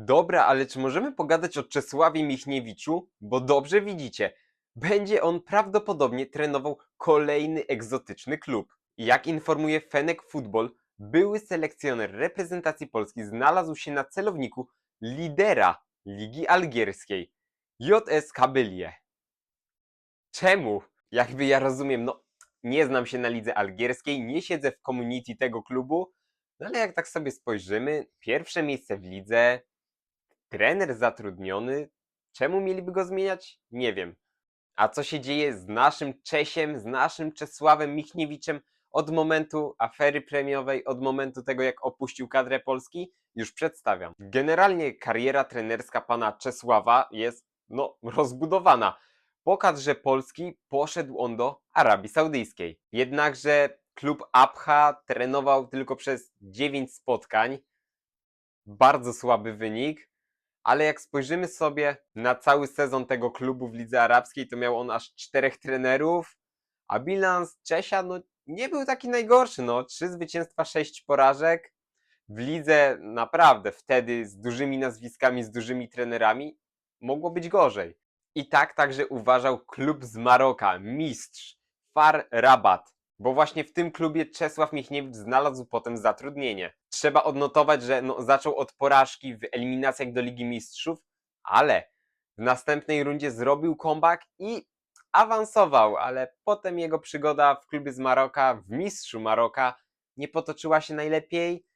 Dobra, ale czy możemy pogadać o Czesławie Michniewiczu? Bo dobrze widzicie, będzie on prawdopodobnie trenował kolejny egzotyczny klub. Jak informuje Fenek Football, były selekcjoner reprezentacji Polski znalazł się na celowniku lidera Ligi Algierskiej, JS Kabylie. Czemu? Jakby ja rozumiem, no nie znam się na lidze algierskiej, nie siedzę w community tego klubu, no ale jak tak sobie spojrzymy, pierwsze miejsce w lidze, trener zatrudniony, czemu mieliby go zmieniać? Nie wiem. A co się dzieje z naszym Czesiem, z naszym Czesławem Michniewiczem od momentu afery premiowej, od momentu tego jak opuścił kadrę Polski? Już przedstawiam. Generalnie kariera trenerska pana Czesława jest no rozbudowana. Po kadrze Polski poszedł on do Arabii Saudyjskiej. Jednakże klub Abha trenował tylko przez 9 spotkań. Bardzo słaby wynik, ale jak spojrzymy sobie na cały sezon tego klubu w Lidze Arabskiej, to miał on aż czterech trenerów, a bilans Czesia no, nie był taki najgorszy. No, trzy zwycięstwa, sześć porażek. W lidze naprawdę wtedy z dużymi nazwiskami, z dużymi trenerami mogło być gorzej. I tak także uważał klub z Maroka, mistrz Far Rabat, bo właśnie w tym klubie Czesław Michniewicz znalazł potem zatrudnienie. Trzeba odnotować, że no, zaczął od porażki w eliminacjach do Ligi Mistrzów, ale w następnej rundzie zrobił comeback i awansował, ale potem jego przygoda w klubie z Maroka, w mistrzu Maroka, nie potoczyła się najlepiej.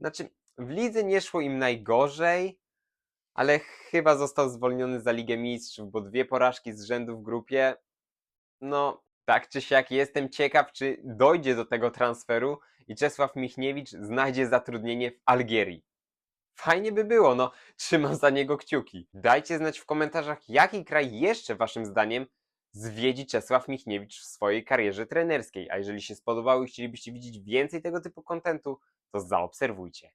Znaczy, w lidze nie szło im najgorzej, ale chyba został zwolniony za Ligę Mistrzów, bo dwie porażki z rzędu w grupie. No, tak czy siak jestem ciekaw, czy dojdzie do tego transferu i Czesław Michniewicz znajdzie zatrudnienie w Algierii. Fajnie by było, no, trzymam za niego kciuki. Dajcie znać w komentarzach, jaki kraj jeszcze waszym zdaniem zwiedzi Czesław Michniewicz w swojej karierze trenerskiej. A jeżeli się spodobało i chcielibyście widzieć więcej tego typu kontentu, to zaobserwujcie.